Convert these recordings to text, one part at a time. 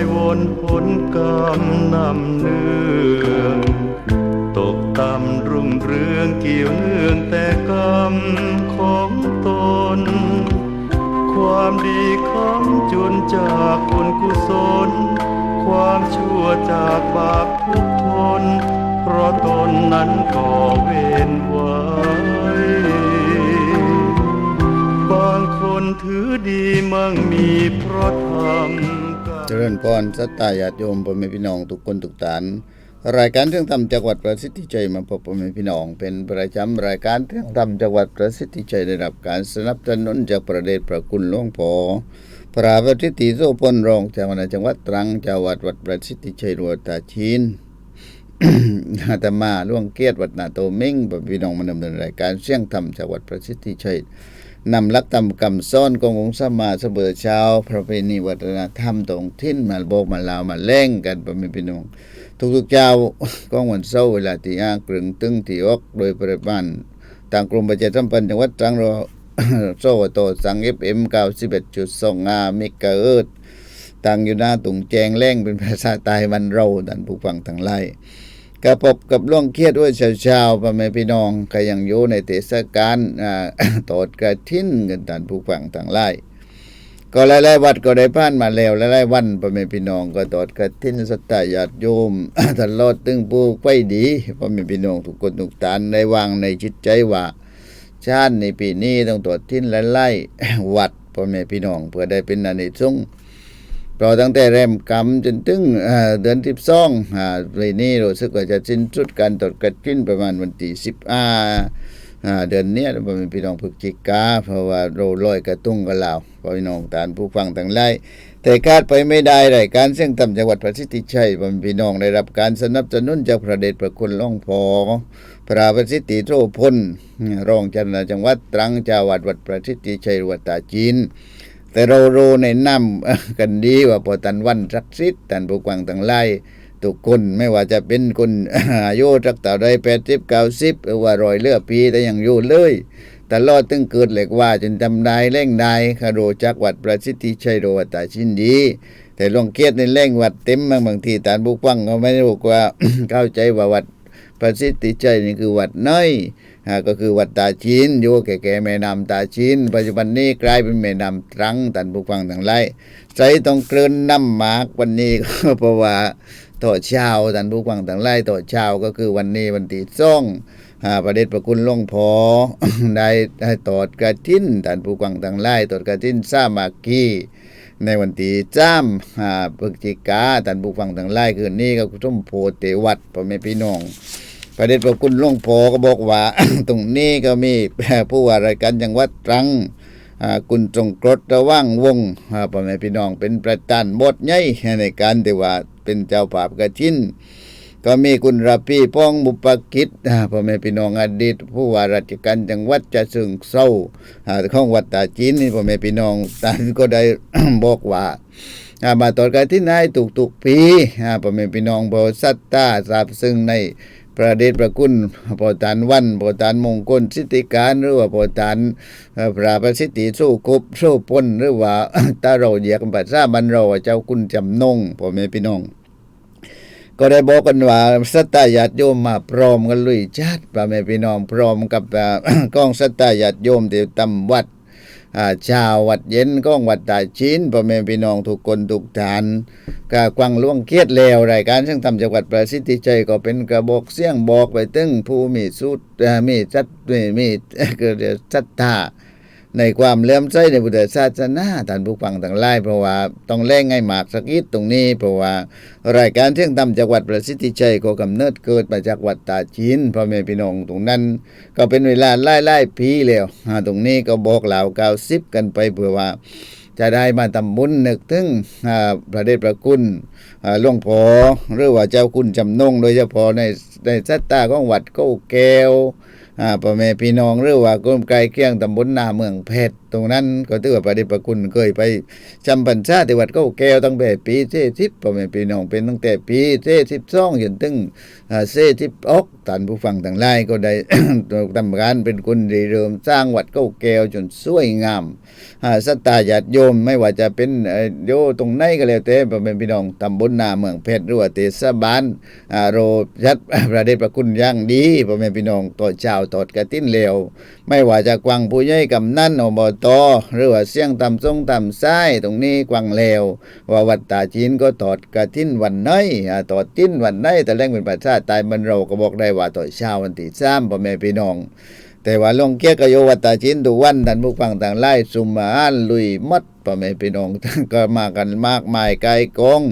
ว่ายวนผลกรรมนำเนื่องตกต่ำรุ่งเรืองเกี่ยวเนื่องแต่กรรมของตน ความดีคำจุนจากคนกุศล ความชั่วจากบาปทุกทน เพราะตนนั้นก่อเวรไว้บางคนถือดีมั่งมีเพราะทำกรรม เจริญพรสัตตาญาติโยมพ่อแม่พี่น้องทุกคนทุกฐาน รายการเที่ยงธรรมจังหวัดประสิทธิชัยมาพบพ่อแม่พี่น้อง เป็นประจำรายการเที่ยงธรรมจังหวัดประสิทธิชัยได้รับการสนับสนุนจากประเดชพระคุณหลวงพ่อพระประสิทธิโสพลรองเจ้าคณะจังหวัดตรังเจ้าวัดวัดประสิทธิชัยรัวตาชินอาตมาล่วงเกียรติวัดนาโตเม้งพ่อแม่พี่น้องมาดำเนินรายการเสี่ยงธรรมจังหวัดประสิทธิชัย นำลักธรรมคำซ่อนขององค์สมมาเสมอเช้าประเพณีวัฒนธรรมตรงทิ้นมาโบกมาลาวมาแล่งกันประมีพี่น้องทุกๆเจ้าก็วันเสาร์เวลาที่อ้ากรึงตึงที่ออกโดยประมาณทางกรมประชาสัมพันธ์จังหวัดตรังเราโซโตสังเอฟเอ็มเก้าสิบเอ็ดจุดสองอาเมกะเอิร์ดตั้งอยู่หน้าตุงแจงแล่งเป็นภาษาใต้มันเราดันผู้ฟังทั้งไล่ กระปบกับล่วงเครียดด้วยชาวๆพ่อแม่พี่น้องก็ยังอยู่ในเทศกาลอ่าตอดกระทิ้นกันท่านผู้ฟังทั้งหลายก็หลายๆวัดก็ได้ผ่านมาแล้วหลายๆวันพ่อแม่พี่น้องก็ตอดกระทิ้นสตาญาติโยมตลอดตึงผู้ไว้ดีพ่อแม่พี่น้องทุกคนทุกฐานได้วางในจิตใจว่าชาติในปีนี้ต้องตรวจทิ้นและไล่วัดพ่อแม่พี่น้องเพื่อได้เป็นอนิสงส์ พราะตั้งแต่แรมกำจนถึงเดือนที่สองปีนี้รู้สึกว่าจะสิ้นสุดการตรวจกระทิ้นประมาณวันที่สิบอาอ่าเดือนนี้ยประมาณพี่น้องพฤศจิกาเพราะว่าเราลอยกระตุ้งกับเราพี่น้องตานผู้ฟังทั้งหลายแต่คาดไปไม่ได้รายการเสียงต่ำจังหวัดประสิทธิชัยพ่อพี่น้องได้รับการสนับสนุนจากพระเดชพระคุณล่องพอพระประสิทธิโทพลรองจ้าคณะจังหวัดตรังเจ้าวัดวัดประสิทธิชัยวัดตาจีน แต่เรารู้ในน้ำกันดีว่าพอตันวันศักสิทธิ์ตันผู้กวางทั้งหลายทุกคนไม่ว่าจะเป็นคนอายุสักเท่าใดแปดสิบเก้าสิบหรือว่ารอยเลือปีแต่ยังอยู่เลยตลอดตึงเกิดเหล็กว่าจนจำได้เล่งได้คาโรจักวัดประสิทธิชัยโรวัตตาชินดี แต่ลวงเกียรติในเล่งวัดเต็มบางบางทีตานผู้กวางก็ไม่รู้ว่าเข้าใจว่าวัดประสิทธิชัยนี่คือวัดน้อย อ่าก็คือวัดตาจีนอยู่แก่ๆแม่น้ำตาจีนปัจจุบันนี้กลายเป็นแม่น้ำตรังตันผู้ฟังทั้งหลายใจต้องเกลืนน้ำหมากวันนี้ก็เพราะว่าต่อเช้าตันผู้ฟังทั้งหลายต่อเช้าก็คือวันนี้วันที่สองอ่าประเด็จประคุณหลวงพอได้ได้ตอดกระทินตันผู้ฟังทั้งหลายตอดกระทินสามากีในวันที่จ้ามอ่าพฤศจิกาตันผู้ฟังทั้งหลายคืนนี้ก็ส้มโพเตวัดพ่อแม่พี่น้อง ระเด็จพระคุณหลวงพ่อก็บอกว่า ตรงนี้ก็มีผู้ว่าราชการจังหวัดตรังคุณจงกรดระว่างวงศ์พ่อแม่พี่น้องเป็นประธานบทใหญ่ในการที่ว่าเป็นเจ้าภาพกระชินก็มีคุณราพีป้องบุปกิจพ่อแม่พี่น้องอดีตผู้ว่าราชการจังหวัดจะซึ่งเศร้าของวัดตาจีนนี่พ่อแม่พี่น้องท่านก็ได้บอกว่ามาตรวจกันที่นายตุกตุกๆปีพ่อแม่พี่น้องบริษัทตาทราบซึ่งใน ประเดชประคุณโปรตานวันโปรตานมงคลสิทธิการหรือว่าโปรตานเอ่อพระประสิทธิสู้กบสู้ปนหรือว่าตาเราเหยียกภาษามันเราเจ้าคุณจำนงพ่อแม่พี่น้องก็ได้บอกกันว่าสัตตาญาติโยมมาพร้อมกันลุยจัดพ่อแม่พี่น้องพร้อมกับกองสัตตาญาติโยมที่ตำวัด ชาววัดเย็นก้องวัดตาชินพ่อแม่พี่น้องทุกคนทุกฐานกากวังล่วงเครียดแล้วรายการซึ่งทำจังหวัดประสิทธิชัยก็เป็นกระบอกเสียงบอกไปตึงผู้มีสุดมีจัดมีมีก็เรียกศรัทธา ในความเลื่อมใสในพุทธศาสนาท่านผู้ฟังทั้งหลายเพราะว่าต้องแล่งให้หมากสักนิดตรงนี้ เพราะว่ารายการเที่ยงธรรมจังหวัดประสิทธิชัยก็กำเนิดเกิดมาจากวัดตาจีนพ่อแม่พี่น้องตรงนั้น ก็เป็นเวลาไล่ไล่ๆปีแล้วตรงนี้ก็บอกเหล่าเก้าสิบกันไปเพื่อว่าจะได้มาทำบุญนึกถึงอ่าพระเดชพระคุณหลวงพ่อหรือว่าเจ้าคุณจำนงโดยเฉพาะในในสัตตาของวัดเก้าแก้ว พ่อแม่พี่น้องหรือว่ากลุ่มไกลเคียงตำบลนาเมืองเพชร ตรงนั้นก็ถือว่าพระเดชพระคุณเคยไปจำพรรษาที่วัดเก้าแก้วตั้งแต่ปีเจ็ดสิบพ่อแม่พี่น้องเป็นตั้งแต่ปีเจ็ดสิบสองจนถึงเจ็ดสิบออกท่านผู้ฟังทั้งหลายก็ได้ทำการเป็นคนริเริ่มสร้างวัดเก้าแก้วจนสวยงามสตาญาติโยมไม่ว่าจะเป็นโยตรงไหนก็แล้วแต่พ่อแม่พี่น้องตำบลนาเมืองเพชรหรือว่าเทศบาลอ่าโรยัดพระเดชพระคุณย่างดีพ่อแม่พี่น้องต่อเจ้าตอดกระติ้นเลวไม่ว่าจะกวางผู้ใหญ่กำนันอบตหรือว่าเสียงตำทรงตำซ้ายตรงนี้กวางเลวว่าวัดตาจีนก็ตอดกระทิ้นวันน้อยตอดติ้นวันน้อยแต่แรงเป็นประชาตายมันเราก็บอกได้ว่าต่อเช้าวันที่สามพ่อแม่พี่น้องแต่ว่าลงเกียกโยวัตตาชินทุกวันท่านผู้ฟังต่างไล่สุมมาอ่านลุยมัด พ่อแม่พี่น้องก็มากันมากมายไกลกอง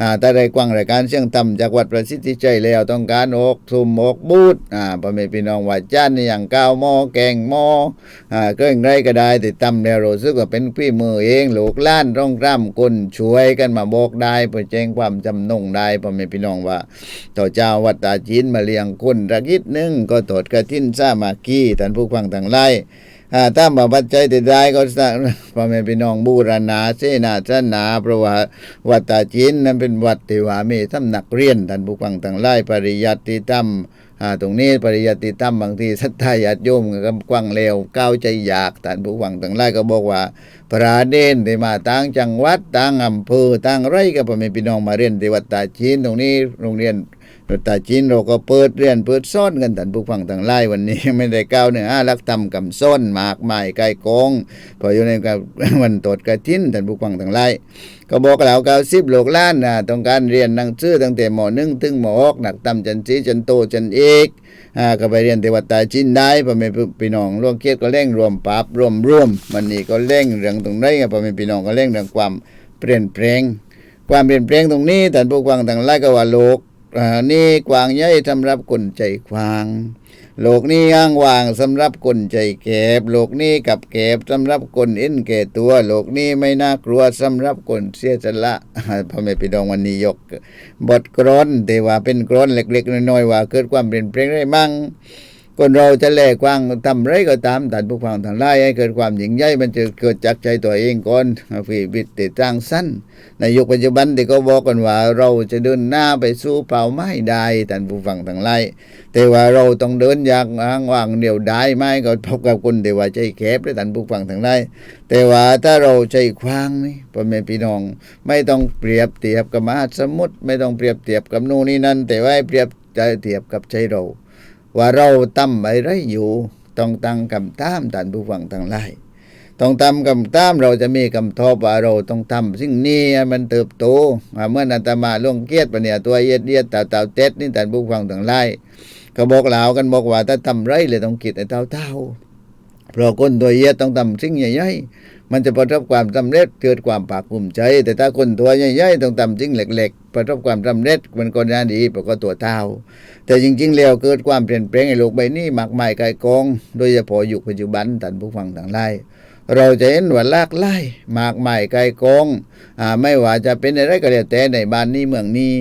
อ่าแต่ได้กว้างรายการเชียงต่ำจากวัดประสิทธิชัยแล้วต้องการอกสุมอกบูดอ่าพ่อแม่พี่น้องว่าจ้านในอย่างก้าวหม้อแกงหม้ออ่าก็อย่างไรก็ได้ติดตำแล้วรู้สึกว่าเป็นพี่มือเองลูกล้านร่องร่ำคนช่วยกันมาบอกได้เพื่อแจ้งความจำนงได้พ่อแม่พี่น้องว่าต่อเจ้าวัดตาจีนมาเลี้ยงคนรักยิดหนึงก็ตดกระทินซามากี้ท่านผู้ฟังต่างไล่อ่า ถ้ามาปัจจัยติดได้ก็สร้างพ่อแม่พี่น้องบูรณาเสนาสนาเพราะว่าวัดตาจีนนั้นเป็นวัดที่ว่ามีทำนักเรียนท่านผู้ฟังต่างไล่ปริยัติธรรมตรงนี้ปริยัติธรรมบางทีสัทธาญาติโยมก็กว้างเลวก้าวใจอยากท่านผู้ฟังต่างไล่ก็บอกว่า พระเด่นที่มาต่างจังหวัดต่างอำเภอต่างไร่ก็พ่อแม่พี่น้องมาเรียนที่วัดตาจีนตรงนี้โรงเรียน ตาจีนเราก็เปิดเรียนเปิดซ่อนกันท่านผู้ฟังต่างไล่วันนี้ไม่ได้ก้าวเนื้อรักทำกำซ่อนหมากไม้ไก่กองพออยู่ในกับวันตรวจกระทินท่านผู้ฟังต่างไล่ก็บอกแล้วเก้าสิบโลกล้านนะต้องการเรียนหนังสือตั้งแต่หมอหนึ่งถึงหมอหกหนักต่ำจันทีจันโตจันเอกอ่าก็ไปเรียนที่วัดตาจีนได้พ่อแม่พี่น้องร่วมเกียรติก็เร่งรวมปรับรวมร่วมวันนี้ก็เร่งเรื่องตรงนี้พ่อแม่พี่น้องก็เร่งเรื่องความเปลี่ยนแปลงความเปลี่ยนแปลงตรงนี้ท่านผู้ฟังต่างไล่ก็ว่าโลก นี่กวางใหญ่สำหรับคนใจควาง โลกนี้อ้างว่างสำหรับคนใจแคบโลกนี้กับแคบสำหรับคนเอ็นแก่ตัว โลกนี้ไม่น่ากลัวสำหรับคนเสียสละพ่อแม่พี่น้องวันนี้ยก บทกรอนแต่ว่าเป็นกรอนเล็กๆน้อยๆว่าเกิดความเปลี่ยนแปลงได้มั่ง คนเราจะแลกกว้างทำไรก็ตามแต่ผู้ฟังทางไล่ให้เกิดความหยิ่งใหญ่มันจะเกิดจากใจตัวเองก่อนฟีวิตติดจ้างสั้น ในยุคปัจจุบันที่เขาบอกกันว่า เราจะเดินหน้าไปสู่เป้าหมายได้ท่านผู้ฟังทางไล่แต่ว่าเราต้องเดินอย่างอ้างว่างเดียวได้ไม่ก็พบกับคนที่ว่าใจแคบและท่านผู้ฟังทางไล่แต่ว่าถ้าเราใจกว้างนี่พ่อแม่พี่น้อง ไม่ต้องเปรียบเทียบกับมหาสมุทรไม่ต้องเปรียบเทียบกับนู่นนี่นั่น แต่ว่าเปรียบใจเทียบกับใจเรา ว่าเราตั้มอะไรอยู่ต้องตั้งคำตามท่านผู้ฟังทั้งหลายต้องทำคำตามเราจะมีคำตอบว่าเราต้องทำสิ่งนี้มันเติบโตเมื่อนันตมาล่วงเกียรติปเนี่ยตัวเย็ดเย็ดเต่าเต่าเต็ดนี่ท่านผู้ฟังทั้งหลายก็บอกเหล่ากันบอกว่าถ้าทำไรเลยต้องคิดให้เท่าเท่าเพราะคนตัวเย็ดต้องทำสิ่งใหญ่ๆ มันจะประสบความสำเร็จเกิดความภาคภูมิใจ แต่ถ้าคนตัวใหญ่ๆต้องทำสิ่งเหล็ก ๆ ประสบความสำเร็จมันก็น่าดีเพราะก็ตัวเท่าแต่จริง ๆ แล้วเกิดความเปลี่ยนแปลงในโลกใบนี้มากมายไกลกอง โดยเฉพาะยุคปัจจุบันท่านผู้ฟังทั้งหลายเราจะเห็นว่าลากหลายมากมายไกลกองอ่าไม่ว่าจะเป็นอะไรก็แล้วแต่ในบ้านนี้เมืองนี้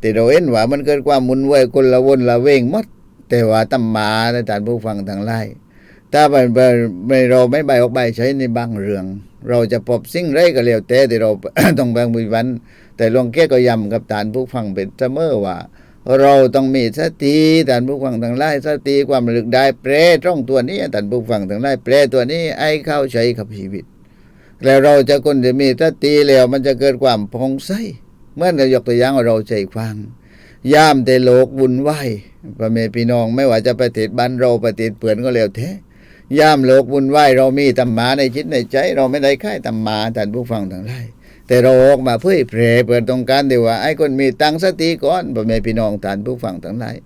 แต่เราเห็นว่ามันเกิดความมุนไหวคนละวนละเวงหมดแต่ว่าตำมมาในท่านผู้ฟังทั้งหลาย ถ้าไม่ไม่เราไม่ใบออกใบใช้ในบางเรื่อง เราจะพบสิ่งไรก็แล้วแต่ที่เราต้องแบ่งบุญวัน แต่หลวงแก้ก็ย้ำกับฐานผู้ฟังเป็นเสมอว่า เราต้องมีสติท่านผู้ฟังทั้งหลายสติความระลึกได้แปรตรงตัวนี้ท่านผู้ฟังทั้งหลายแปรตัวนี้ไอ้เข้าใช้กับชีวิต แล้วเราจะคนจะมีสติแล้วมันจะเกิดความผ่องใสเมื่อเรายกตัวอย่างเราใจฟังยามแต่โลกวุ่นวายพระเมพี่น้องไม่ว่าจะประเทศบ้านเราประเทศเปื่อนก็แล้วแท้ ยามโลกวุ่นวายเรามีธรรมะในจิตในใจ เราไม่ได้ค่ายธรรมะท่านผู้ฟังทั้งหลายแต่เราออกมาเพื่อเผยเปิดตรงการเดียวว่าไอ้คนมีตังสติก่อนพ่อแม่พี่น้องท่านผู้ฟังทั้งหลาย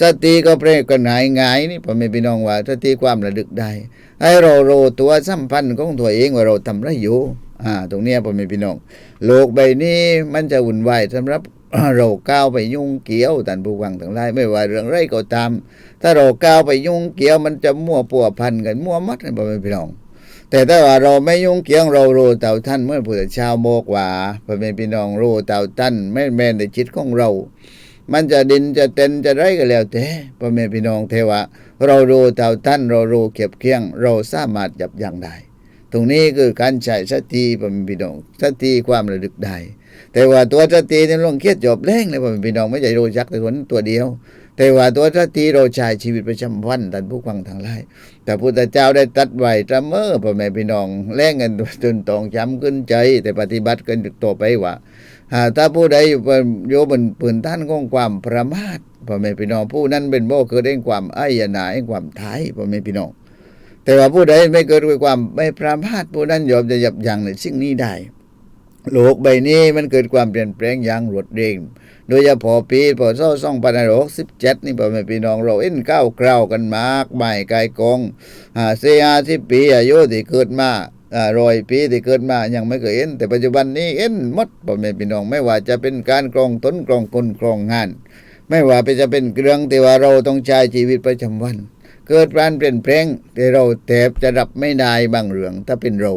สติก็เปรก็หายง่ายนี่พ่อแม่พี่น้องว่าสติความระลึกได้ให้เราโรตัวสัมพันธ์ของตัวเองว่าเราทำไรอยู่อ่าตรงเนี้ยพ่อแม่พี่น้องโลกใบนี้มันจะวุ่นวายสำหรับเราก้าวไปยุ่งเกี่ยวท่านผู้ฟังทั้งหลายไม่ว่าเรื่องไรก็ตาม ถ้าเราก้าวไปยุ่งเกี่ยวมันจะมั่วปัวพันกันมั่วมัดนะพ่อแม่พี่น้อง แต่ถ้าว่าเราไม่ยุ่งเกี่ยงเรารู้เต่าท่านเมื่อผู้ชาวโมกว่าพ่อแม่พี่น้องรู้เต่าท่านไม่แม่ในจิตของเรา มันจะดินจะเต็นจะไรก็แล้วแต่พ่อแม่พี่น้องเทวะ เรารู้เต่าท่านเรารู้เก็บเคียง เราสามารถจับยั้งได้ตรงนี้คือการใช้สติพ่อแม่พี่น้องสติความระลึกได้แต่ว่าตัวสติเนี่ยลงเครียดจบแรงเลยพ่อแม่พี่น้องไม่ใช่รู้จักแต่คนตัวเดียว แต่ว่าตัวสติเราใช้ชีวิตประจำวันท่านผู้ฟังทั้งหลายแต่พุทธเจ้าได้ตัดไว้ตระเมอพ่อแม่พี่น้องแรงกันจนตองจำขึ้นใจ แต่ปฏิบัติกันต่อไปว่าหากถ้าผู้ใดโยบนปืนท่านของความประมาทพ่อแม่พี่น้องผู้นั้นเป็นโบเกิดเองความอ้ายนาเองความท้ายพ่อแม่พี่น้องแต่ว่าผู้ใดไม่เกิดด้วยความไม่ประมาทผู้นั้นยอมจะยับยั้งในสิ่งนี้ได้ โลกใบนี้มันเกิดความเปลี่ยนแปลงอย่างรวดเร็ว โดยเฉพาะปีพศ2567นี่พ่อแม่พี่น้องเราเอ็นก้าวกราวกันมากใหมายกายกองหาเสียสิปีอายุที่เกิดมารอยปีที่เกิดมายังไม่เคยเห็นแต่ปัจจุบันนี้เห็นหมดพ่อแม่พี่น้องไม่ว่าจะเป็นการกรองต้นกรองคนกรองงาน ไม่ว่าเป็นจะเป็นเรื่องที่ว่าเราต้องใช้ชีวิตประจำวัน เกิดการเปลี่ยนแปลงแต่เราแทบจะรับไม่ได้บางเรื่องถ้าเป็นเรา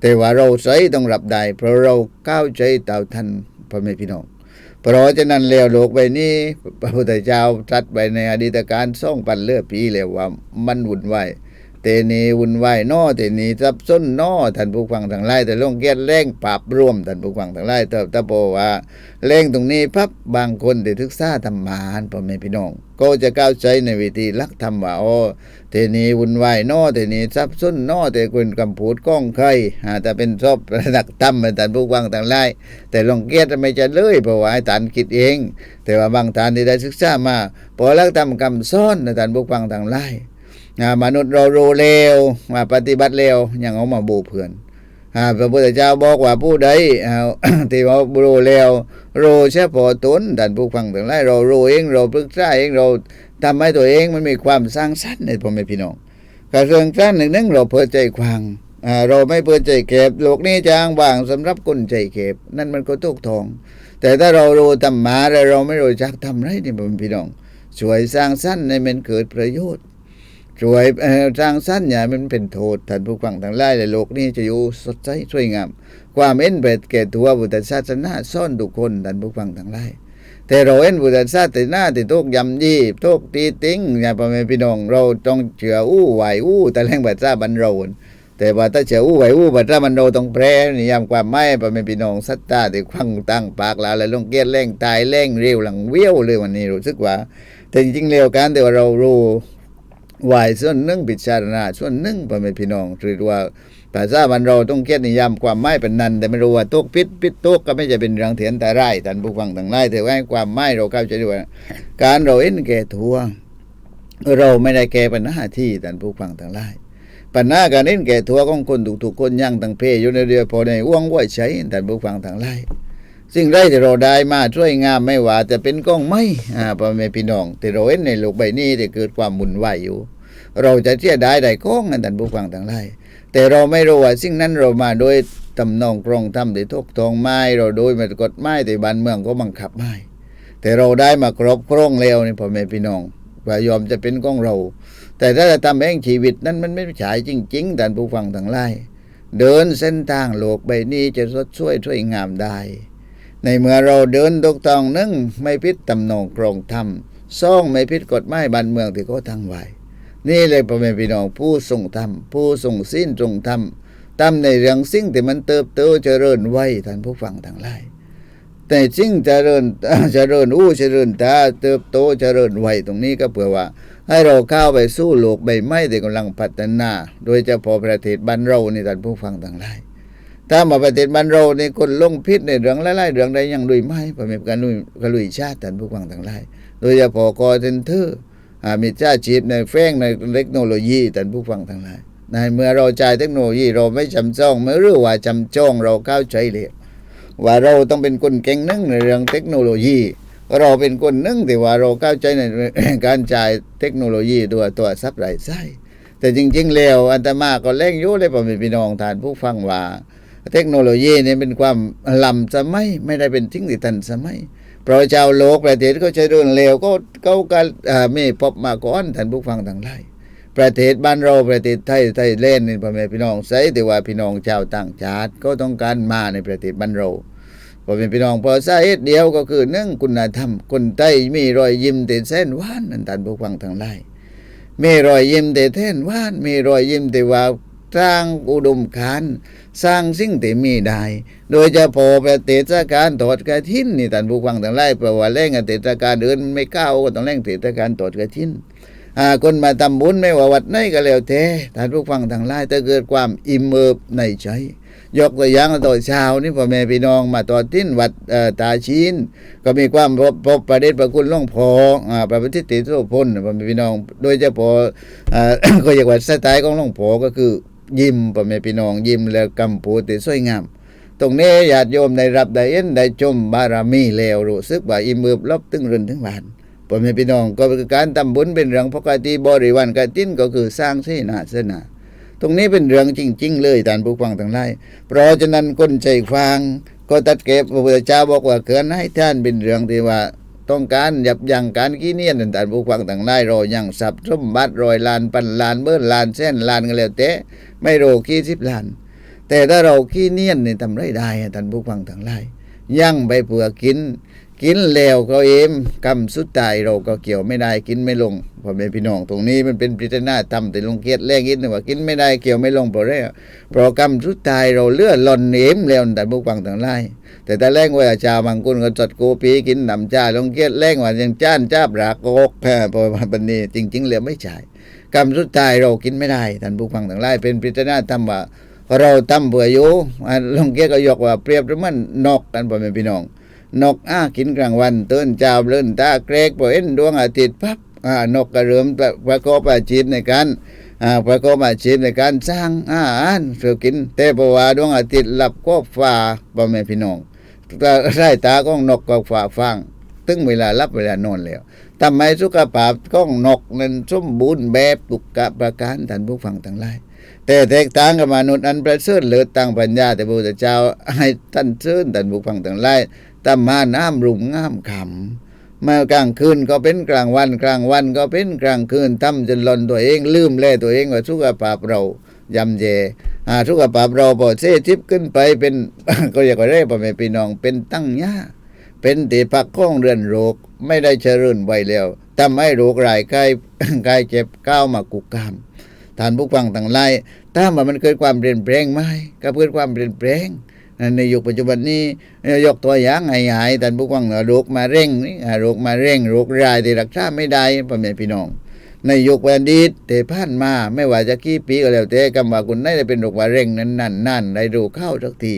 แต่ว่าเราใช้ต้องรับได้เพราะเราก้าวใจเต่าทันพ่อแม่พี่น้องเพราะฉะนั้นแล้วโลกใบนี้พระพุทธเจ้าตรัสไว้ในอดีตการส่องปันเลือปีแล้วว่ามันวุ่นวาย เตนีวุ่นวายนอเตนีซับซ้นนอท่านผู้ฟังทั้งหลายแต่ลงเกียรแรงปราบร่วมท่านผู้ฟังทั้งหลายแต่ตะโปว่าแรงตรงนี้พับบางคนที่ศึกษาธรรมานพ่อแม่พี่น้อง ก็จะก้าวใจในวิธีลักธรรมว่าโอ้เทนีวุ่นวายนอเทนีซับซ้นนอแต่คนคำพูดก้องเคยหาแต่เป็นชอบระดับธรรมท่านผู้ฟังทั้งหลายแต่ลงเกียรไม่จะเลยเพราะว่าให้ฐานคิดเอง แต่ว่าบางฐานที่ได้ศึกษามาพอลักธรรมคำซ้อนในฐานผู้ฟังทั้งหลาย อ่ามนุษย์เรารู้เร็วมาปฏิบัติเร็วอยังเอามาบูเพื่อนพระพุทธเจ้าบอกว่าผู้ใดที่ว่ารู้เร็วรู้เฉพาะตนท่านผู้ฟังทั้งหลายเรารู้เองเราปรึกษาเองเราทำให้ตัวเองมันมีความสร้างสรรค์ในพ่อแม่พี่น้องการเรื่องสร้างหนึ่งหนึ่งเราเพื่อใจควางเราไม่เพื่อใจเก็บโลกนี้จางว่างสำหรับคนใจเก็บนั่นมันก็ทุกทอง แต่ถ้าเรารู้ธรรมะแล้วเราไม่รู้จักทำไรนี่พ่อแม่พี่น้องช่วยสร้างสรรค์ในมันเกิดประโยชน์ ช่วยเออสร้างสรรค์อย่ามันเป็นโทษท่านผู้ฟังทั้งหลายในโลกนี้จะอยู่สดใสสวยงาม ความเอ็นเปรตแก่ตัวบุตรศาสนาซ่อนทุกคนท่านผู้ฟังทั้งหลายแต่เราเอ็นบุตรศาสนาที่ทุกยำยี่ทุกตีติ้งอย่าพ่อแม่พี่น้องเราต้องเชื่ออู้ไหวอู้แต่แรงบัตรซาบันเราแต่ว่าถ้าเชื่ออู้ไหวอู้บัตรซาบันเราต้องแปรนิยามความไม่พ่อแม่พี่น้องสัตตาที่ควังตั้งปากลาแล้วลงเกียรแรงตายแรงเร็วหลังเวี้ยวเลยวันนี้รู้สึกว่าแต่จริงๆแล้วการแต่ว่าเรารู้ ไหวส่วนหนึ่งพิจารณาส่วนหนึ่งพ่อแม่พี่น้องหรือว่าภาษาบันเราต้องเกียรนิยามความไม่เป็นนันแต่ไม่รู้ว่าตุกพิษพิษตุกก็ไม่จะเป็นรื่องเถียนแต่ไร่ท่านผู้ฟังทั้งหลายแต่ว่าความไม่เราเข้าใจด้วยการเราเอ็นแก่ทัวเราไม่ได้แก้ปัญหาที่ท่านผู้ฟังทั้งหลายปัญหาการเอ็นแก่ทัวของคนทุกๆคนยั่งตั้งเพยอยู่ในเรือพอในอ้วงไหวใช้ท่านผู้ฟังทั้งหลาย สิ่งใดที่เราได้มาช่วยงามไม่ว่าจะเป็นกล้องไม้อ่าพ่อแม่พี่น้องที่เราเห็นในโลกใบนี้ที่เกิดความมุนไหวอยู่ เราจะเชื่อได้ได้ก้องกันท่านผู้ฟังทั้งหลายแต่เราไม่รู้ว่าสิ่งนั้นเรามาโดยตำนองกรองทำที่ทุกทองไม้เราโดยมากฎไม้ที่บ้านเมืองก็บังคับไม้แต่เราได้มาครบครองแล้วนี่พ่อแม่พี่น้องว่ายอมจะเป็นของเรา แต่ถ้าจะทำเองชีวิตนั้นมันไม่ใช่จริงๆท่านผู้ฟังทั้งหลายเดินเส้นทางโลกใบนี้จะสดช่วยช่วยงามได้ ในเมื่อเราเดินตกตองหนึ่งไม่พิษตำนองกรงธรรมซ่องไม่พิษกฎหมายบ้านเมืองที่เขาทั้งไว้นี่เลยพ่อแม่พี่น้องผู้ทรงธรรมผู้ทรงสิ้นทรงธรรมทำในเรื่องสิ่งที่มันเติบโตเจริญไว้ท่านผู้ฟังทั้งหลายแต่สิ่งเจริญเจริญอู้เจริญตาเติบโตเจริญไว้ตรงนี้ก็เพื่อว่า ให้เราเข้าไปสู้โลกใบไม้ที่กำลังพัฒนา โดยเฉพาะประเทศบ้านเรานี่ท่านผู้ฟังทั้งหลาย ถ้ามาประเทศบ้านเราในคนลงพิษในเรื่องหลายๆเรื่องใดยังลุยไม่ประเมิกันลุยกลุยชาติท่านผู้ฟังทั้งหลายโดยเฉพาะกอเซนเตอร์อ่ามีชาชีพในแฝงในเทคโนโลยีท่านผู้ฟังทั้งหลายในเมื่อเราใช้เทคโนโลยีเราไม่จำจ้องไม่รู้ว่าจำจ้องเราเข้าใจเลยว่าเราต้องเป็นคนเก่งนึ่งในเรื่องเทคโนโลยี เราเป็นคนนึ่งแต่ว่าเราเข้าใจในการใช้เทคโนโลยีตัวตัวซับไหลไส้แต่จริง ๆ แล้วอันตมาก็เล่งยุ่เลยผมเป็นพี่น้องทานผู้ฟังว่า เทคโนโลยีเนี่ยเป็นความล้ำสมัยไม่ได้เป็นทิ้งที่ทันสมัยเพราะชาวโลกประเทศเขาใช้เรื่องเลวก็เขาก็อ่าไม่พบมาก่อนท่านผู้ฟังทั้งหลายประเทศบ้านเราประเทศไทยไทยเล่นนี่พ่อแม่พี่น้องใส่แต่ว่าพี่น้องชาวต่างชาติก็ต้องการมาในประเทศบ้านเราพ่อแม่พี่น้องพอสาเหตุเดียวก็คือหนึ่องคุณธรรมคนไทยมีรอยยิ้มแต่แสนหวานนั่นท่านผู้ฟังทั้งหลายมีรอยยิ้มแต่แท่นหว่านมีรอยยิ้มแต่ว่าสร้างอุดมการณ์ สร้างสิ่งที่มีได้ โดยเฉพาะปเทศการตอดกระทินนี่ท่านผู้ฟังทั้งหลายเพราะว่าแรงเทศกาลอื่นไม่ก้าก็ต้องแรงเทศกาลตอดกระทินคนมาทำบุญไม่ว่าวัดไหนก็แล้วแต่ท่านผู้ฟังทั้งหลายถ้าเกิดความอิ่มเอิบในใจยกตัวอย่างตอนเช้านี่พ่อแม่พี่น้องมาตอนทิ้นวัดตาชีนก็มีความพบพบประเด็จประคุณหล่วงพออ่าพระพุทธติโสพลพ่อแม่พี่น้อง โดยเฉพาะอ่าก็อยากว่าสไตล์ของหล่วงพอก็คือ ยิ้มพ่อแม่พี่น้องยิ้มแล้วกำปูติสวยงาม ตรงนี้ญาติโยมได้รับได้เอ็นได้ชมบารมีแล้วรู้สึกว่าอิ่มเอิบลบตึงรินถึงบานพ่อแม่พี่น้องก็คือการทำบุญเป็นเรื่องปกติบริวารกตินก็คือสร้างเสนาสนะตรงนี้เป็นเรื่องจริง ๆ เลยท่านผู้ฟังทั้งหลายเพราะฉะนั้นคนใจฟังก็ตัดเก็บพระพุทธเจ้าบอกว่าเกินให้ท่านเป็นเรื่องที่ว่า ต้องการยับยั้งการกี้เนียนต่านผู้ฟังต่างหลายรอยังสับสมบัติรอยลานปันลานเบิ้ลลานแส้นลานก็แล้วแต่ไม่โรกี้สิบลาน แต่ถ้าเราขี้เนียนนี่ทำไรได้ท่านผู้ฟังต่างไลายยั่งไปเผื่อกิน กินแล้วก็เอมกำสุดตายเราก็เกี่ยวไม่ได้กินไม่ลงพ่อแม่พี่น้องตรงนี้มันเป็นพิจาณาทำแต่ลงเกียรติแรงอินว่ากินไม่ได้เกี่ยวไม่ลงเพราะอะไรเพราะกำสุดตายเราเลือดหล่อนเอมแล้วแต่ผู้ฟังทั้งหลายแต่ถ้าแรงว่าชาวบางคนก็จัดโกปีกินนำจ้าลงเกียรติแรงว่ายังจ้านจ้าบรากโกกแพ้พอมาบันนี้จริง ๆ แล้วไม่ใช่กำสุดตายเรากินไม่ได้ท่านผู้ฟังทั้งหลายเป็นพิจาณาทำว่าเราทำเบื่ออยู่ลงเกียรติก็ยกว่าเปรียบหมือนนกกันพ่อแม่พี่น้อง นกอ้ากินกลางวันตื่นเจ้าเลื่นตาเกรกพอเห็นดวงอาทิตย์ปั๊บอ่านกกระเริ่มประกอบอาชีพในการประกอบอาชีพในการสร้างอาหารเพื่อกินแต่เพราะว่าดวงอาทิตย์หลับก็ฟ้าพ่แม่พี่น้องสายตาของนกก็ฟ้าฟังถึงเวลารับเวลานอนแล้วทำไมสุขภาพของนกนั้นสมบูรณ์แบบตุกกะประการท่านผู้ฟังทั้งหลายแต่แตกต่างกับมนุษย์อันประเสริฐเลิศต่างปัญญาแต่พระพุทธเจ้าให้ท่านเชิญท่านผู้ฟังทั้งหลาย ตามาน้ำรุมงามขำมากลางคืนก็เป็นกลางวัน กลางวันก็เป็นกลางคืนทำจนหลอนตัวเอง ลืมแลตัวเองว่าสุขภาพเรายำแย่อาสุขภาพเราพอเสทิพขึ้นไปเป็นก็อยากว่าได้พ่อแม่พี่น้องเป็นตั้งยาเป็นตีพักข้องเรือนโรคไม่ได้เจริญไว้แล้วทำให้โรครายกายกายเจ็บก้าวมากุกกามทานผู้ฟังต่างไล่ถ้าว่ามันเกิดความเปลี่ยนแปลงไหมก็เกิดความเปลี่ยนแปลง ในยุคปัจจุบันนี้ยกตัวอย่างง่ายๆท่านผู้ฟังโรคมาเร่งนี่โรคมาเร่งโรครายที่รักษาไม่ได้พ่อแม่พี่น้อง ในยุคอดีตแต่ผ่านมาไม่ว่าจะกี่ปีก็แล้วแต่กำว่าคุณได้เป็นโรคมะเร็งนั้นนั่นนั่นได้รู้เข้าสักที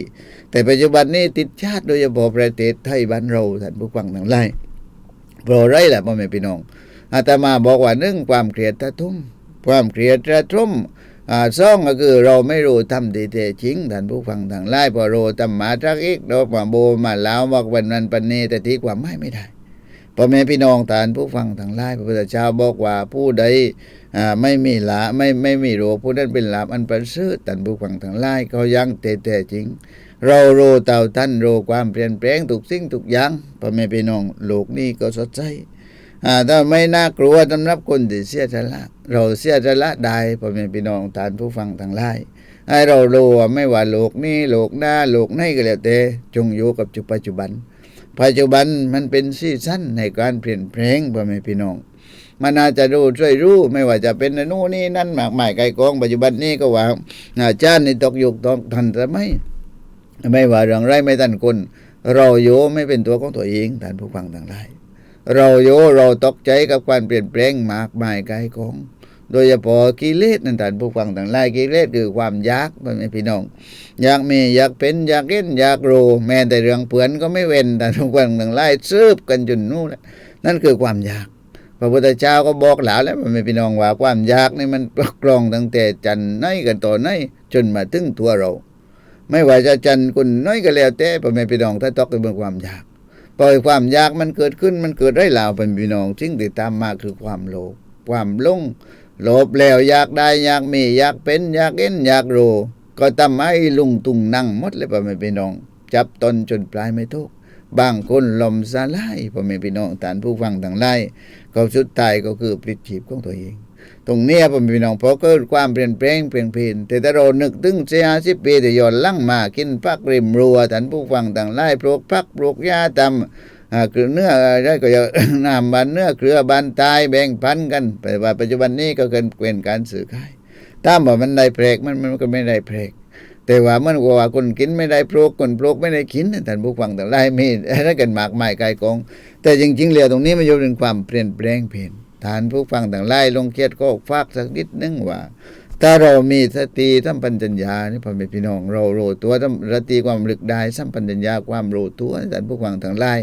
แต่ปัจจุบันนี้ติดชาติโดยเฉพาะประเทศไทยบ้านเราท่านผู้ฟังทั้งหลายเพราะไรล่ะพ่อแม่พี่น้องอาตมาบอกว่าหนึ่งความเครียดทะทุ่มความเครียดระทมอ่า สองก็คือเราไม่รู้ทำดีแท้จริงท่านผู้ฟังทางไล่พอรู้ทำมาทักอีกเราว่าโบมาแล้วบอกวันนั้นปันนี้แต่ที่ความไม่ไม่ได้พ่อแม่พี่น้องท่านผู้ฟังทางไล่พระพุทธเจ้าบอกว่าผู้ใดอ่าไม่มีละไม่ไม่มีโรคผู้นั้นเป็นลาภอันประเสริฐท่านผู้ฟังทางไล่เขายังแท้แท้จริง เรารู้เต่าท่านรู้ความเปลี่ยนแปลงทุกสิ่งทุกอย่างพ่อแม่พี่น้องโลกนี้ก็สดใสอ่า ถ้าไม่น่ากลัวสำหรับคนที่เสียสละ เราเสียสละได้พ่อแม่พี่น้องทานผู้ฟังทางไลน์ให้เรารู้ว่าไม่ว่าโลกนี้โลกหน้าโลกไหนก็แล้วแต่จงอยู่กับจุปัจจุบัน ปัจจุบันมันเป็นซีซั่นในการเปลี่ยนแปลงพ่อแม่พี่น้องมันอาจจะรู้ช่วยรู้ไม่ว่าจะเป็นโน่นนี่นั่นมากหมายไกลกองปัจจุบันนี้ก็ว่าอาจารย์นี่ตกยุคตกทันสมัยไม่ว่าเรื่องไรไม่ทันคนเราโยไม่เป็นตัวของตัวเองท่านผู้ฟังทั้งหลาย เราโยเราตกใจกับการเปลี่ยนแปลงมากมายกายของโดยเฉพาะกิเลสนั่นท่านผู้ฟังต่างหลายกิเลสคือความอยากพ่อแม่พี่น้องอยากมีอยากเป็นอยากเล่นอยากรู้แม้แต่เรื่องเปื่อนก็ไม่เว้นแต่ทุกวันต่างหลายซืบกันจนนู่นแหละนั่นคือความอยากพระพุทธเจ้าก็บอกหลาแล้วพ่อแม่พี่น้องว่าความอยากนี่มันกลองตั้งแต่จันไหนกันต่อไหนจนมาถึงตัวเรา ไม่ว่าจะจันคุณน้อยก็แล้วแต่พ่อแม่พี่น้องถ้าตกเป็นความอยาก ปล่อยความอยากมันเกิดขึ้นมันเกิดได้ลาวเป็นพี่น้องสิ่งที่ตามมาคือความโลภความลงโลภแล้วอยากได้อยากมีอยากเป็นอยากเอ็นอยากรู้ก็ทำให้ลุงตุงนั่งมดเลยพ่อแม่พี่น้อง จับตนจนปลายไม่ทุกบางคนลมสลายพ่อแม่พี่น้องฐานผู้ฟังต่างไล่เขาสุดท้ายก็คือปลิดชีพของตัวเอง ตรงเนี้ยพ่อแม่พี่น้องพอเกิดความเปลี่ยนแปลงเปลี่ยนแปลงแต่ถ้าเรานึกถึงเสียสิบปีที่ย้อนลั่งมากินพักริมรัวท่านผู้ฟังต่างไล่ปลูกพักปลูกหญ้าตำคือเนื้ออะไรก็จะนำบันเนื้อเครือบานตายแบ่งพันกันแต่ว่าปัจจุบันนี้ก็เกินเกวนการสื่อขายตามว่ามันได้แปลกมันมันก็ไม่ได้แปลกแต่ว่ามันกว่าคนกินไม่ได้โปรกคนโปรกไม่ได้กินท่านผู้ฟังทั้งหลายมีอะไรกันมากมายกายกอง แต่จริงๆแล้วตรงนี้มันอยู่ในความเปลี่ยนแปลงเพียน ฐานผู้ฟังทั้งหลายลงเกียรติก็ฝากสักนิดนึงว่าถ้าเรามีสติสัมปัญญานี่พ่อแม่พี่น้องเรารู้ตัวสัมสติความลึกได้สัมปัญญาความรู้ตัวท่านผู้ฟังทั้งหลาย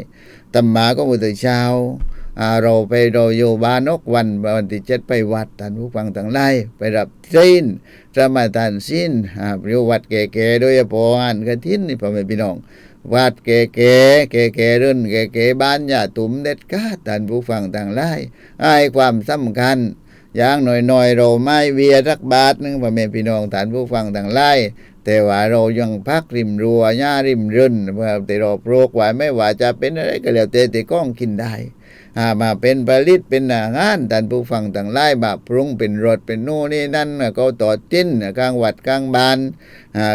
ตำหมาก็มุตเช้าเราไปเราอยู่บ้านกวันวันที่เจ็ดไปวัดท่านผู้ฟังทั้งหลายไปรับศีลสมาทานศีลอ่าไปอยู่วัดแก่ๆโดยเฉพาะงานกฐินนี่พ่อแม่พี่น้อง วัดเก๋เก๋เก๋เก๋รุ่นเก๋เก๋บ้านอย่าตุ่มเด็ดขาท่านผู้ฟังต่างหลายให้ความสำคัญอย่างหน่อยๆ เราไม่เวียรักบาทนึงพ่อแม่พี่น้องท่านผู้ฟังต่างหลายแต่ว่าเรายังพักริมรัวหญ้าริมรื่นเพื่อแต่เราโปรกไว้ไม่ว่าจะเป็นอะไรก็แล้วแต่แต่ก้องกินได้อามาเป็นผลิตเป็นอาหารท่านผู้ฟังต่างหลายมาปรุงเป็นรสเป็นโน่นนี่นั่นก็ต่อจิ้นกลางวัดกลางบ้าน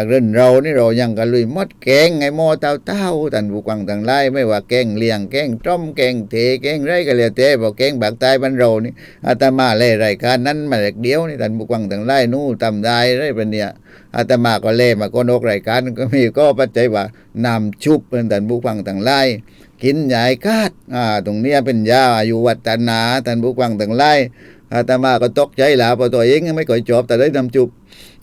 เรื่องเรานี่เรายังกันลุยมดแกงไงหม้อเต้าเต้าท่านผู้ฟังต่างหลายไม่ว่าแกงเลี้ยงแกงต้มแกงเทแกงไรก็แล้วแต่บอกแกงบากใต้บ้านเรานี่อาตมาเล่รายการนั้นมาเดียวนี่ท่านผู้ฟังต่างหลายนู่ทำได้ไรเป็นเนี่ยอาตมาก็เล่มาก็นกรายการก็มีก็ปัจจัยว่านำชุบเป็นท่านผู้ฟังต่างหลายกินใหญ่คาดอ่าตรงเนี้ยเป็นยาอายุวัฒนาท่านผู้ฟังต่างหลาย อาตมาก็ตกใจหลาพอตัวเองยังไม่ก่อยจบแต่ได้นำจุบ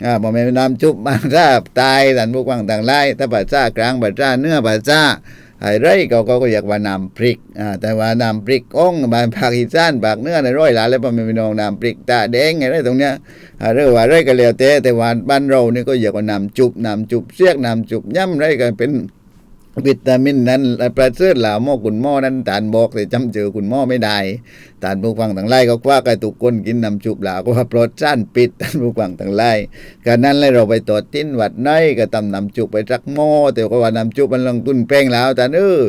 อ่าบ่แม่นน้ำจุบมาถ้าตายสันผู้กว้างต่างไล่ถ้าภาษากลางภาษาเนื้อภาษาไอ้ไรเขาก็ก็อยากว่านำพริกอ่าแต่ว่านำพริกอ่องบานภาคอีสานภาคเนื้อในร้อยหลายแล้วพ่อแม่นองนำพริกตาแดงอะไรตรงเนี้ยอ่าเรื่องว่าไรก็แล้วแต่แต่ว่าบ้านเรานี่ก็อยากว่านำจุบนำจุบเสียกนำจุบย่ำไรก็เป็น วิตามินนั้นประเสริฐหล่าหมอคุณหมอนั้นตานบอกแต่จำเจอคุณหมอไม่ได้ตานผู้ฟังต่างไล่ก็คว่ากันตุกคนกินน้ำจุบหล่าก็ว่าโปลดจ้านปิดตานผู้ฟังต่างไล่การนั้นเลยเราไปตรวจติ้นหวัดน้อยก็ตำน้ำจุบไปสักหม้อแต่ก็ว่าน้ำจุบมันลงตุนแป้งแล้วแต่เออ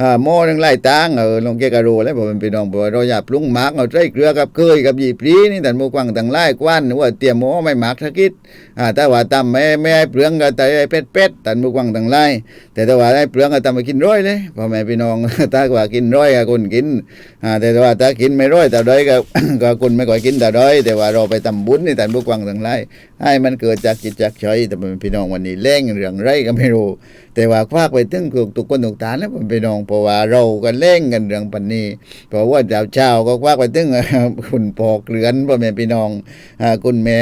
อ่าหม้อนึงไล่ตังเออลงเกกะโรแล้วผมเป็นพี่น้องบอกว่าเราอย่าปรุงหมักเอาใส่เกลือกับเคยกับยีปรีนี่ตานผู้ฟังต่างไล่กว้านว่าเตรียมหม้อไม่หมักสักิดอ่าแต่ว่าตำไม่ไม่ให้เปลืองก็แต่ให้เป็ดตานผู้ฟังต่างไล่แต่ถ้าว่าไเปลืองก็ทำมากินร้อยเลยพ่อแม่พี่น้องถ้าว่ากินร้อยก็คนกินอ่าแต่ว่าถ้ากินไม่ร้อยแต่ใดก็ก็คนไม่ค่อยกินแต่ร้อยแต่ว่าเราไปทำบุญในแต่บุกวังทั้งหลาย ให้มันเกิดจากจิตจากใจแต่พ่อแม่พี่น้องวันนี้แรงเรื่องไรก็ไม่รู้ แต่ว่าควักไปถึงทุกคนทุกฐานแล้วพ่อแม่พี่น้องเพราะว่าเราก็แรงกันเรื่องปันนี้ เพราะว่าเจ้าเช้าก็ควักไปถึงคุณปอกเรือนพ่อแม่พี่น้องคุณแม่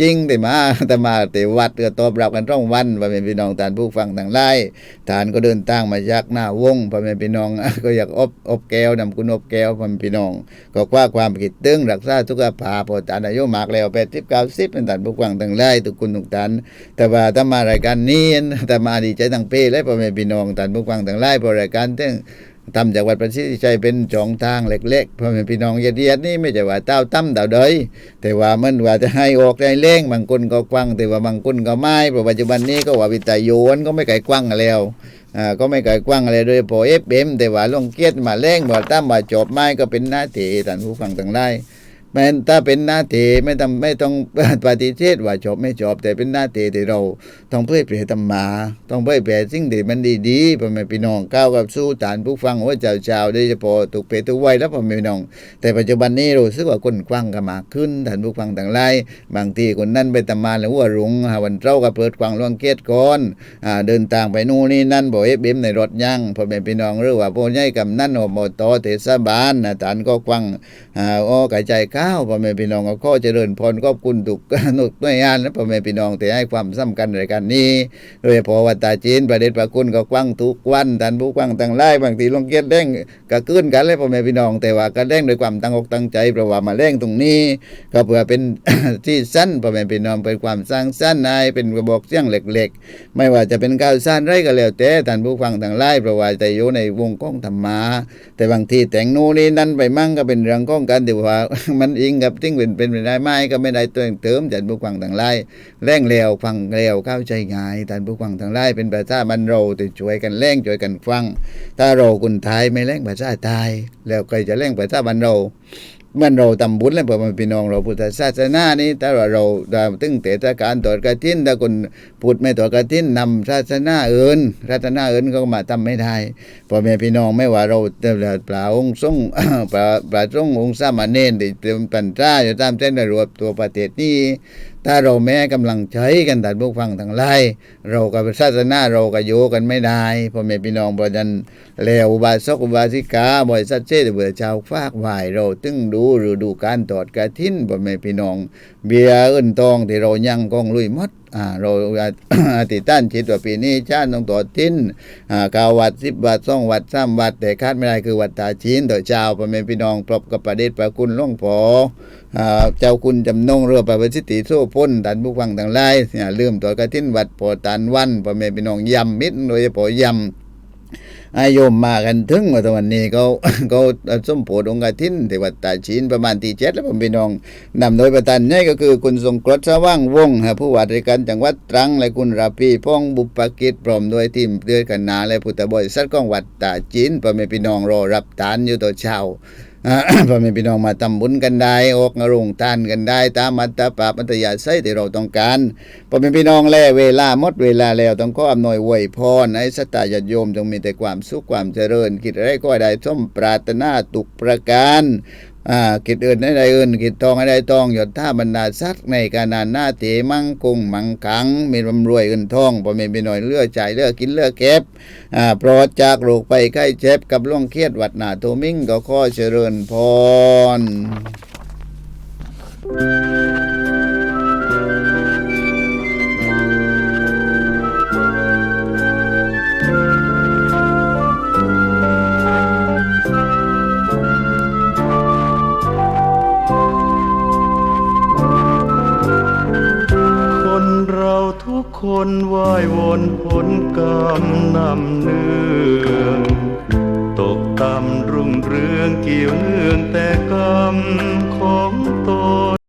จริงแต่มาแต่มาแต่วัดก็ตอบรับกันต้องวันพ่อแม่พี่น้องท่านผู้ฟังทั้งหลายทานก็เดินทางมาจากหน้าวงพ่อแม่พี่น้องก็อยากอบอบแก้วนำคุณอบแก้วพ่อแม่พี่น้อง ก็คว่าความคิดตึงรักษาสุขภาพพอทานอายุมากแล้วแปดสิบเก้าสิบเป็นท่านผู้ฟังทั้งหลายทุกคนทุกท่านแต่ว่าถ้ามารายการนี้แต่มาดีใจทั้งเป้และพ่อแม่พี่น้องท่านผู้ฟังทั้งหลายพราะรายการตึงทำจากวัดประสิทธิชัยเป็นจองทางเล็กๆพ่อแม่พี่น้องเยียดๆนี่ไม่ใช่ว่าเต้าตั้มเต่าเดยแต่ว่ามันว่าจะให้ออกได้เล่งบางคนก็กว้างแต่ว่าบางคนก็ไม่เพราะปัจจุบันนี้ก็ว่าวิทยุมันก็ไม่ไกลกว้างแล้วอ่าก็ไม่ไกลกว้างอะไรโดยพอเอฟเอ็มแต่ว่าลงเกียรติมาแรงบ่ตั้มบ่จบไม้ก็เป็นหน้าที่ท่านผู้ฟังทั้งหลาย แม้นถ้าเป็นหน้าที่ไม่ต้องไม่ต้องปฏิเสธว่าจบไม่จบแต่เป็นหน้าที่ที่เราต้องเพื่อเผยธรรมา ต้องเพื่อเผยสิ่งที่มันดีๆพ่อแม่พี่น้องก้าวกับสู้ฐานผู้ฟังว่าเจ้าชาวโดยเฉพาะถูกเพศทุกวัยแล้วพ่อแม่พี่น้อง แต่ปัจจุบันนี้รู้สึกว่าคนกว้างก็มากขึ้นท่านผู้ฟังต่างหลายบางทีคนนั้นไปทำมาแล้วว่ารุงหาวันเจ้าก็เปิดกว้างล่วงเกียรติก่อนอ่าเดินทางไปนู่นนี่นั่นบ่เอฟเอ็มในรถยั่งพ่อแม่พี่น้องหรือว่าพ่อใหญ่กำนั่นอบตเทศบาลนะท่านก็กว้างอ่าอ้อกระจายข้าวพ่อแม่พี่น้องก็ขอเจริญพรขอบคุณทุกหนุกหน่วยงานและพ่อแม่พี่น้องที่ให้ความสำคัญในการนี้ โดยพาะวัดตาจีนประเด็จประคุณก็กว้างทุกวันท่านผู้กว้างต่างหลายบางทีลงเกียรแดงก็ขึ้นกันเลยพ่อแม่พี่น้อง แต่ว่าก็แดงด้วยความตั้งอกตั้งใจเพราะว่ามาแรงตรงนี้ ก็เพื่อเป็นที่สั้นพ่อแม่พี่น้องเป็นความสร้างสรรค์ให้เป็นกระบอกเสียงเหล็กๆ ไม่ว่าจะเป็นก้าวสั้นไรก็แล้วแต่ท่านผู้ฟังต่างหลายเพราะว่าแต่อยู่ในวงก้องธรรมะแต่บางทีแต่งโน่นนี่นั่นไปมั่งก็เป็นเรื่องก้องกันแต่ว่ามันอิงกับทิ้งเป็นเป็นไปได้ไหมก็ไม่ได้เติมเติมท่านผู้ฟังทางหลายแรงเร็วฟังเร็วเข้าใจง่ายท่านผู้ฟังทางหลายเป็นภาษาบรรเราติช่วยกันแรงช่วยกันฟัง ถ้าเราคนไทยไม่แรงภาษาไทยแล้วใครจะแรงภาษาบรรเรา เมื่อเราทำบุญแล้วเพื่อมาพี่น้องเราพุทธศาสนานี้ถ้าว่าเราเราตึงเตะการตรวจกระทินถ้าคนพูดไม่ตรวจกระทินนำศาสนาอื่นศาสนาอื่นก็มาทำไม่ได้พ่อแม่พี่น้องไม่ว่าเราเปล่าองค์ทรงปลาปลาทรงองค์สามเณรที่เตรียมปัญญาอยู่ตามเส้นรวบตัวประเทศนี้ ถ้าเราแม้กำลังใช้กันตัดพวกฟังทั้งหลายเรากับศาสนาเราก็โยกันไม่ได้พ่อแม่พี่น้องเพราะนั้นแล้วอุบาสกอุบาสิกาบ่อยสัจเจตเบื่อชาวฟากวายเราตึงดูหรือดูการตอดกระทิ้นพ่อแม่พี่น้อง เบียร์เอิ้นตองที่เรายังกองลุยมด เราอธิษฐานชิดว่าปีนี้ชาติต้องต่อทิ้นอ่ากาวัดสิบวัดสองวัดสามวัด แต่คาดไม่ได้คือวัดตาชีนต่อเจ้าประเมพี่น้องปรบกับประเดชประคุณล่องพออ่าเจ้าคุณจำนงเรือประวิสิทธิโซ่พ้นดันผู้ฟังต่างไล่เนี่ยลืมตัวกระทิ้นวัดโปอตันวันประเมพี่น้องยำมิตรโดยเฉพาะยำ อายมมากันถึงว่าตะวันนี้เขาเขาส้มโพดองค์กทินที่วัดตาชีนประมาณตีเจ็ดแล้วผมพี่น้องนำโดยประธานนี่ก็คือคุณทรงกรดสว่างวงฮะผู้ว่าราชการจังหวัดตรังและคุณราพีพ้องบุปกิจพร้อมด้วยทีมเดือกันนาและพุทธบริษัทของวัดตาจีนพ่อแม่พี่น้องรอรับทานอยู่ต่อเช้าอ่า พ่อแม่พี่น้องมาทำบุญกันได้ออกนรงทานกันได้ ตามมัตตาปาปัตยาไส้ที่เราต้องการพ่อแม่พี่น้องแลเวลาหมดเวลาแล้วต้องขออำนวยอวยพรให้สตาญาโยมจงมีแต่ความสุขความเจริญคิดอะไรก็ได้สมปรารถนาตุกประการ อ่ากิจอื่นให้ได้อื่นกิจทองให้ได้ทองหยดท่าบรรดาซักในการนานหน้าเตมั่งคงมังคังมีร่ำรวยเงินทองพอม่มีหน่อยเลือกใจายเลือกกินเลือกเก็บอ่าปลอดจากโรคไปไข้เจ็บกับล่วงเครียดวัดหนาโทมิ่งก็ข้อเจริญพร คนว่ายวนผลกรรมนำเนืองตกต่ำรุ่งเรืองเกี่ยวเนื่องแต่กรรมของ